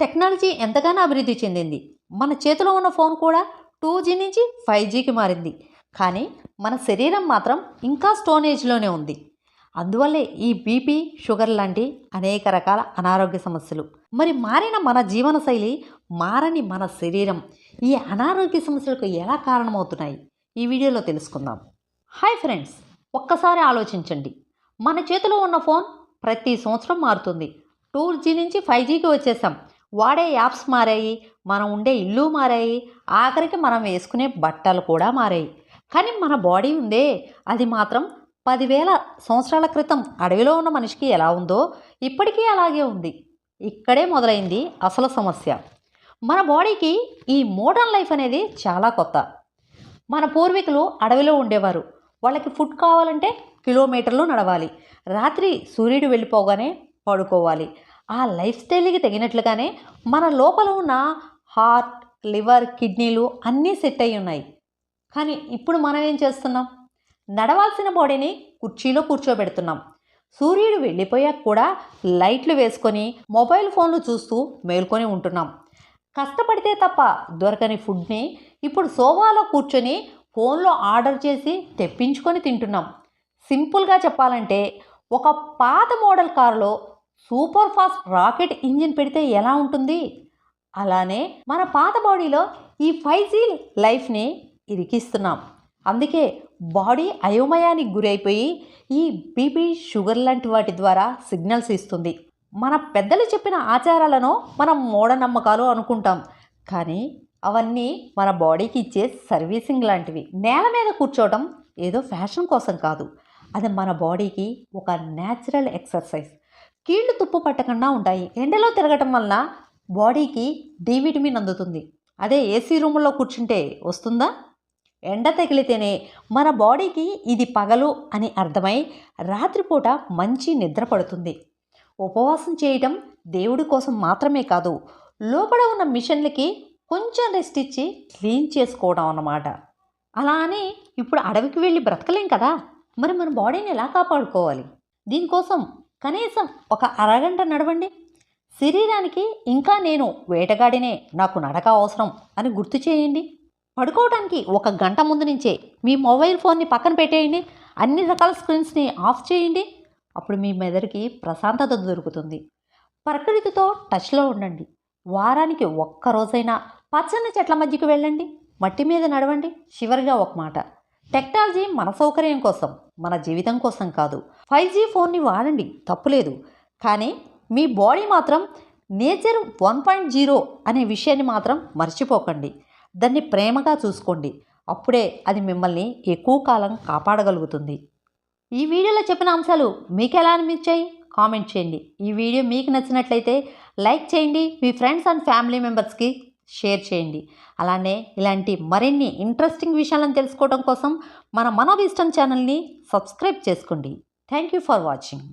Technology ఎంతగానో అభివృద్ధి చెందింది. మన చేతిలో ఉన్న ఫోన్ కూడా టూ జీ నుంచి ఫైవ్ జీకి మారింది. కానీ మన శరీరం మాత్రం ఇంకా స్టోన్ ఏజ్లోనే ఉంది. అందువల్లే ఈ బీపీ షుగర్ లాంటి అనేక రకాల అనారోగ్య సమస్యలు. మరి మారిన మన జీవనశైలి మారని మన శరీరం ఈ అనారోగ్య సమస్యలకు ఎలా కారణమవుతున్నాయి? ఈ వీడియోలో తెలుసుకుందాం. హాయ్ ఫ్రెండ్స్ ఒక్కసారి ఆలోచించండి. మన చేతిలో ఉన్న ఫోన్ ప్రతి సంవత్సరం మారుతుంది. టూ జీ నుంచి ఫైవ్ జీకి వచ్చేసాం. వాడే యాప్స్ మారాయి మనం ఉండే ఇల్లు మారాయి ఆఖరికి మనం వేసుకునే బట్టలు కూడా మారాయి. కానీ మన బాడీ ఉందే అది మాత్రం పదివేల సంవత్సరాల క్రితం అడవిలో ఉన్న మనిషికి ఎలా ఉందో ఇప్పటికీ అలాగే ఉంది. ఇక్కడే మొదలైంది అసలు సమస్య. మన బాడీకి ఈ మోడర్న్ లైఫ్ అనేది చాలా కొత్త. మన పూర్వీకులు అడవిలో ఉండేవారు. వాళ్ళకి ఫుడ్ కావాలంటే కిలోమీటర్లు నడవాలి. రాత్రి సూర్యుడు వెళ్ళిపోగానే పడుకోవాలి. ఆ లైఫ్ స్టైల్కి తగినట్లుగానే మన లోపల ఉన్న హార్ట్ లివర్ కిడ్నీలు అన్నీ సెట్ అయి ఉన్నాయి. కానీ ఇప్పుడు మనం ఏం చేస్తున్నాం? నడవాల్సిన బాడీని కుర్చీలో కూర్చోబెడుతున్నాం. సూర్యుడు వెళ్ళిపోయాక కూడా లైట్లు వేసుకొని మొబైల్ ఫోన్లు చూస్తూ మేల్కొని ఉంటున్నాం. కష్టపడితే తప్ప దొరకని ఫుడ్ని ఇప్పుడు సోఫాలో కూర్చొని ఫోన్లో ఆర్డర్ చేసి తెప్పించుకొని తింటున్నాం. సింపుల్గా చెప్పాలంటే ఒక పాత మోడల్ కారులో సూపర్ ఫాస్ట్ రాకెట్ ఇంజిన్ పెడితే ఎలా ఉంటుంది? అలానే మన పాత బాడీలో ఈ ఫైవ్ జీ లైఫ్ని ఇరికిస్తున్నాం. అందుకే బాడీ అయోమయానికి గురైపోయి ఈ బీపీ షుగర్ లాంటి వాటి ద్వారా సిగ్నల్స్ ఇస్తుంది. మన పెద్దలు చెప్పిన ఆచారాలను మనం మూఢనమ్మకాలు అనుకుంటాం. కానీ అవన్నీ మన బాడీకి ఇచ్చే సర్వీసింగ్ లాంటివి. నేల మీద కూర్చోవడం ఏదో ఫ్యాషన్ కోసం కాదు. అది మన బాడీకి ఒక న్యాచురల్ ఎక్సర్సైజ్. కీళ్ళు తుప్పు పట్టకుండా ఉంటాయి. ఎండలో తిరగటం వలన బాడీకి డి విటమిన్ అందుతుంది. అదే ఏసీ రూముల్లో కూర్చుంటే వస్తుందా? ఎండ తగిలితేనే మన బాడీకి ఇది పగలు అని అర్థమై రాత్రిపూట మంచి నిద్ర పడుతుంది. ఉపవాసం చేయటం దేవుడి కోసం మాత్రమే కాదు లోపల ఉన్న మిషన్లకి కొంచెం రెస్ట్ ఇచ్చి క్లీన్ చేసుకోవడం అన్నమాట. అలా అని ఇప్పుడు అడవికి వెళ్ళి బ్రతకలేం కదా? మరి మన బాడీని ఎలా కాపాడుకోవాలి? దీనికోసం కనీసం ఒక అరగంట నడవండి. శరీరానికి ఇంకా నేను వేటగాడినే నాకు నడక అవసరం అని గుర్తు చేయండి. పడుకోవడానికి ఒక గంట ముందు నుంచే మీ మొబైల్ ఫోన్ని పక్కన పెట్టేయండి. అన్ని రకాల స్క్రీన్స్ని ఆఫ్ చేయండి. అప్పుడు మీ మెదడుకి ప్రశాంతత దొరుకుతుంది. ప్రకృతితో టచ్లో ఉండండి. వారానికి ఒక్క రోజైనా పచ్చని చెట్ల మధ్యకి వెళ్ళండి. మట్టి మీద నడవండి. చివరిగా ఒక మాట. టెక్నాలజీ మన సౌకర్యం కోసం మన జీవితం కోసం కాదు. ఫైవ్ జీ ఫోన్ని వాడండి తప్పులేదు కానీ మీ బాడీ మాత్రం నేచర్ వన్ పాయింట్ జీరో అనే విషయాన్ని మాత్రం మర్చిపోకండి. దాన్ని ప్రేమగా చూసుకోండి. అప్పుడే అది మిమ్మల్ని ఎక్కువ కాలం కాపాడగలుగుతుంది. ఈ వీడియోలో చెప్పిన అంశాలు మీకు ఎలా అనిపించాయి? కామెంట్ చేయండి. ఈ వీడియో మీకు నచ్చినట్లయితే లైక్ చేయండి. మీ ఫ్రెండ్స్ అండ్ ఫ్యామిలీ మెంబర్స్కి షేర్ చేయండి. అలానే ఇలాంటి మరిన్ని ఇంట్రెస్టింగ్ విషయాలను తెలుసుకోవడం కోసం మన మనోభిష్టం ఛానల్ని సబ్స్క్రైబ్ చేసుకోండి. Thank you for watching.